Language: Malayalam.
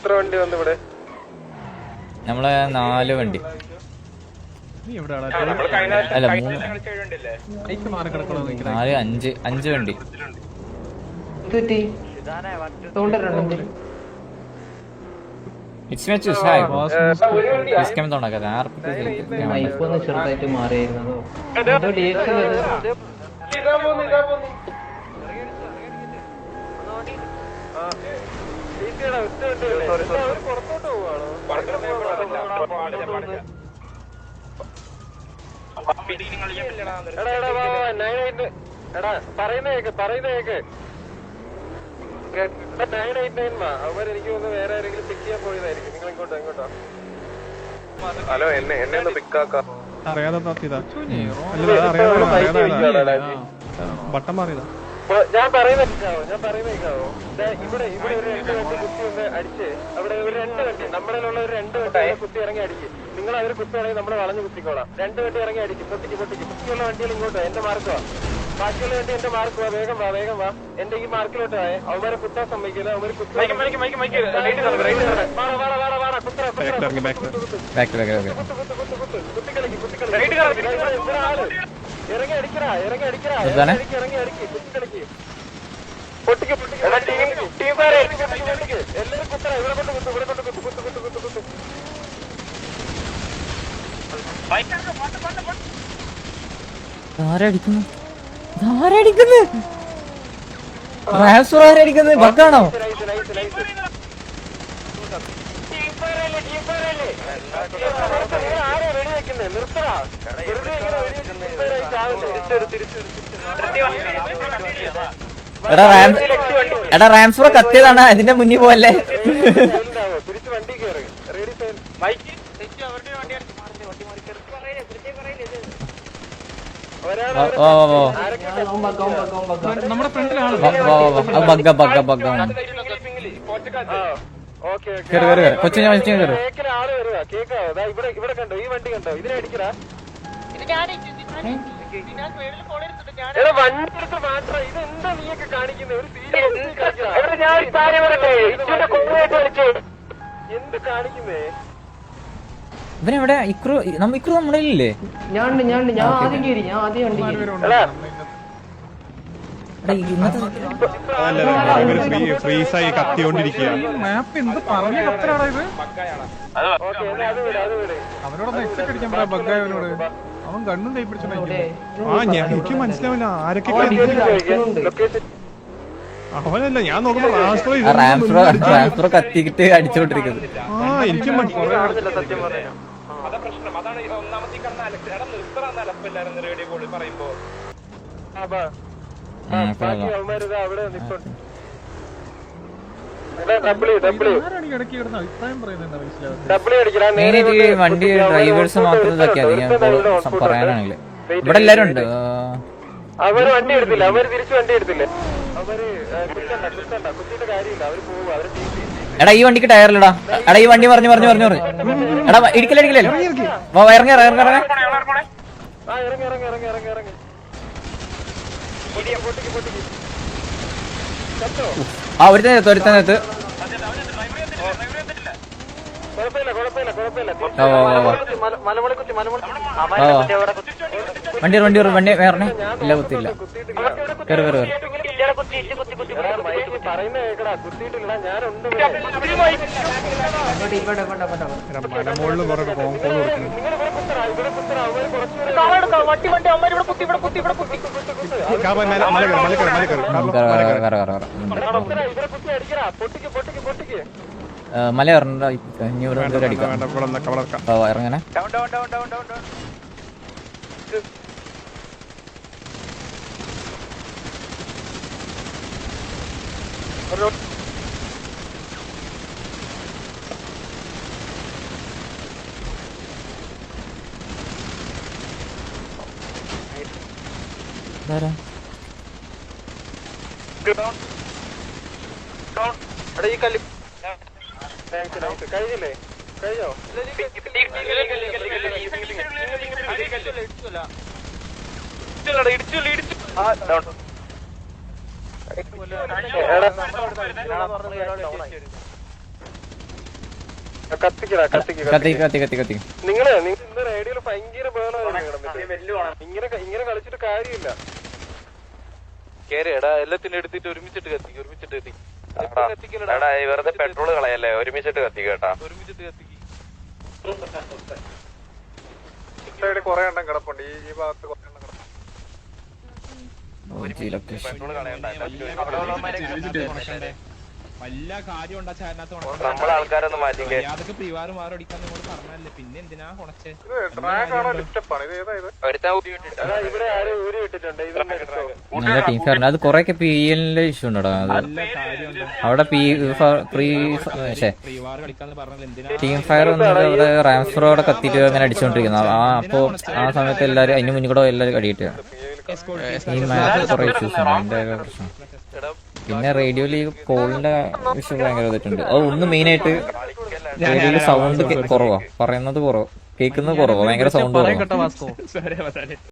എത്ര വണ്ടി വന്നു ഇവിടെ? നമ്മളെ നാല് വണ്ടി. അല്ല മൂന്ന്. നാല് അഞ്ച് അഞ്ച് വണ്ടി. ഇറ്റ്സ് ഹായ് ഡിസ്കം ചെറുതായിട്ട് ഇതാ പോന്നു ഇതാ പോന്നു. എടാ നയൻ എയ്റ്റ് നയൻ എനിക്ക് തോന്നുന്നു വേറെ ആരെങ്കിലും പിക്ക് ചെയ്യാൻ പോയതായിരിക്കും നിങ്ങൾ ഇങ്ങോട്ടോ ഇങ്ങോട്ടോ ഹലോ എന്നെ എന്നെ ഒന്ന് പിക്കാക്കാം അറിയാതെ അറിയാതെ ബട്ടൺ മാറിയതാ. ഞാൻ പറയുന്ന കേൾക്കാവോ? ഞാൻ പറയുന്ന കേൾക്കാവോ? ദേ ഇവിടെ ഇവിടെ ഒരു രണ്ട് വണ്ടി കുത്തി ഒന്ന് അടിച്ച് അവിടെ ഒരു രണ്ട് വണ്ടി നമ്മുടെ ഉള്ള ഒരു രണ്ട് വണ്ടി അവിടെ കുത്തി ഇറങ്ങി അടിക്ക് നിങ്ങൾ അവർ കുത്തുകയാണെങ്കിൽ നമ്മൾ വളഞ്ഞു കുത്തിക്കോളാം. രണ്ട് വണ്ടി ഇറങ്ങി അടിക്കും പൊട്ടിക്ക് പൊട്ടിക്ക്. കുത്തിയുള്ള വണ്ടികൾ ഇങ്ങോട്ടോ എന്റെ മാർക്കുവാ ബാക്കിയുള്ള വണ്ടി എന്റെ മാർക്ക് വാ. വേഗം വാ വേഗം വാ. എന്റെ ഈ മാർക്കിലോട്ട് ആയേ അവന്മാരെ കുത്താൻ സമ്മതിക്കില്ല. അവർ കുത്തി വാടാ, വാടാ, വാടാ, വാടാ, കുത്തറ, കുത്തറ, ബാക്കിൽ ഇറങ്ങി ബാക്കിൽ ബാക്ക് ബാക്ക് ബാക്ക് കുത്തി കുത്തി കുത്തി കുത്ത്, കുത്തിക്കളിക്ക്, കുത്തിക്കളിക്ക്. ആരടിക്കുന്നു? ആരടിക്കുന്നു? റാംസർ ആരടിക്കുന്നത് ബക്കാണോ എടാ റാം എടാ റാംസർ കത്തിയതാണ്. അതിന്റെ മുന്നിൽ പോവല്ലേ? ഓ നമ്മുടെ ഫ്രണ്ടിലാണ്. ബഗ്ഗ ബഗ്ഗ ബഗ്ഗ. കേറ് കേറ് കേറ്. കൊച്ചു ഞാൻ കൊച്ചു കേറ്. കേക്കിന് ആൾ വരുവാ കേക്കാവോ ദാ ഇവിടെ ഇവിടെ കണ്ടോ? ഈ വണ്ടി കണ്ടോ? ഇതിനെ അടിക്കടാ. എടാ വണ്ടി എടുത്ത് മാത്രം. ഇത് എന്താ നീയൊക്കെ കാണിക്കുന്നത് ഒരു സീരിയസ് എന്ത് കാണിക്കുന്നേ? ഇവനെവിടെ? ഇക്രു നമ്മ ഇക്രു നമ്മുടെ ഇല്ലേ ഞാൻ ഉണ്ട് ഞാൻ ഉണ്ട് ഞാൻ ആദ്യം കയറി ഞാൻ ആദ്യം വണ്ടി കയറി എടാ ഇന്നത്തെ ഫ്രീസായി കത്തിയോണ്ടിരിക്കുക മാപ്പ് എന്ത് പറഞ്ഞ കത്തരാടാ ഇത്? അത് അത് അവനോടൊന്ന് എക്സെറ്റ് അടിക്കാൻ പറയാ ബഗ്ഗായവനോട്. അവൻ കണ്ണും കൈ പിടിച്ചു ആ ഞാൻ എനിക്ക് മനസ്സിലാവില്ല ആരൊക്കെ അവനല്ല ഞാൻ നോക്കുമ്പോ കത്തിക്കിട്ട് അടിച്ചോണ്ടിരിക്കുന്നത് ആ എനിക്ക്. ഉം, ബാക്കി കൊള്ളാം. അവന്മാരിതാ അവിടെ നിപ്പുണ്ട് എടാ, ഡബ്ല്യു ഡബ്ല്യു ആരാണ് ഈ ഇടയ്ക്ക് വണ്ടി ഡ്രൈവേഴ്സ് മാത്രം ഇതൊക്കെയാ അധികം പറയാനാണെങ്കിൽ. ഇവിടെ എല്ലാരും ഉണ്ട്. അവർ വണ്ടി എടുത്തില്ല അവർ തിരിച്ചു വണ്ടി എടുത്തില്ല. എടാ ഈ വണ്ടിക്ക് ടയറിലടാ എടാ ഈ വണ്ടി പറഞ്ഞു പറഞ്ഞു പറഞ്ഞു പറഞ്ഞു. എടാ ഇടിക്കല ഇടിക്കലല്ലോ വാ ഇറങ്ങി ഇറങ്ങി ഇറങ്ങി. ആ ഇറങ്ങി ഇറങ്ങി ഇറങ്ങി ഇറങ്ങി. മലമുള വാ, വാ. വണ്ടി വണ്ടി വണ്ടി വേറെ ഇല്ല കുത്തിയില്ല കയറി കയറി കയറി മലമുകളിൽ കുറെ ഫോൺ കോൾ കൊടുക്കുന്നു വണ്ടി വണ്ടി അമ്മ ഇവിടെ കുത്തി ഇവിടെ കുത്തി ഇവിടെ കുത്തി. മല മല കയറി മല കയറി മല കയറി കയറി കയറി കയറി കയറി കയറി കുത്തറ ഇവിടെ കുത്തി അടിക്കടാ പൊട്ടിക്ക് പൊട്ടിക്ക് പൊട്ടിക്ക് ആ, മല ഇറങ്ങണ്ട ഇനി ഇവിടെ ദൂരം അടിക്കാം വേണ്ട ഇവിടെ നിന്ന് കവളർക്കാം വാ, വാ, ഇറങ്ങണേ എടാ ഈ താങ്ക്സ് കഴിഞ്ഞില്ലേ? കഴിഞ്ഞോ? ആ ഡൗൺ എടാ കത്തിക്കടാ കത്തിക്ക കത്തി കത്തി കത്തി കത്തി നിങ്ങൾ നിങ്ങൾ ഇന്ന് റേഡിയോയിൽ ഭയങ്കര ഇങ്ങനെ ഇങ്ങനെ കളിച്ചിട്ട് കാര്യമില്ല. കേറിയടാ എല്ലാത്തിനും എടുത്തിട്ട് ഒരുമിച്ചിട്ട് കത്തിക്ക് ഒരുമിച്ചിട്ട് കത്തിക്ക്. എടാ വെറുതെ പെട്രോൾ കളയല്ലേ? ഒരുമിച്ചിട്ട് കത്തി കേട്ടാ. ഒരുമിച്ചിട്ട് കത്തിക്ക്. കൊറേ എണ്ണം കിടപ്പുണ്ട്. ഈ ഈ ഭാഗത്ത് കൊറേ എണ്ണം കിടപ്പുണ്ട് ലൊക്കേഷൻ പെട്രോൾ കളയണ്ട വല്ല കാര്യം ഉണ്ടാ ആൾക്കാരൊന്നും മാറ്റിക്കേ അതൊക്കെ പ്രിവാറ് മാറടിക്കാൻ നിങ്ങളോട് പറഞ്ഞല്ലേ പിന്നെ എന്തിനാ കൊണച്ചേ ഇത് ട്രാക്ക് ആണോ ലിസ്റ്റപ്പാണ് ഇത് ഏതാ ഇത്? ഒരുത്താൻ ഊരി വിട്ടിട്ട് എടാ, ഇവിടെ ആരും ഊരി വിട്ടിട്ടുണ്ട് ഇതൊന്നും എടുത്തോ? നല്ല ടീം ഫെയറിന് അത് കൊറേയൊക്കെ പി എല്ലിന്റെ ഇഷ്യൂ ഉണ്ടോ അവിടെ പി പ്രീ പക്ഷേ ടീം ഫയർ വന്നിട്ട് അവിടെ കത്തിയിട്ട് അങ്ങനെ അടിച്ചോണ്ടിരിക്കുന്നത് ആ അപ്പോ ആ സമയത്ത് എല്ലാരും അതിന് മുന്നിൽ കൂടെ എല്ലാരും കടിയിട്ട്. പിന്നെ റേഡിയോയിൽ ഈ കോളിന്റെ വിഷയം ഭയങ്കര ഇതായിട്ടുണ്ട് അത് ഒന്ന് മെയിൻ ആയിട്ട് റേഡിയോയിൽ സൗണ്ട് കുറവാ. പറയുന്നത് കുറവ്. കേൾക്കുന്നത് കുറവാ. ഭയങ്കര സൗണ്ട് കുറവാ.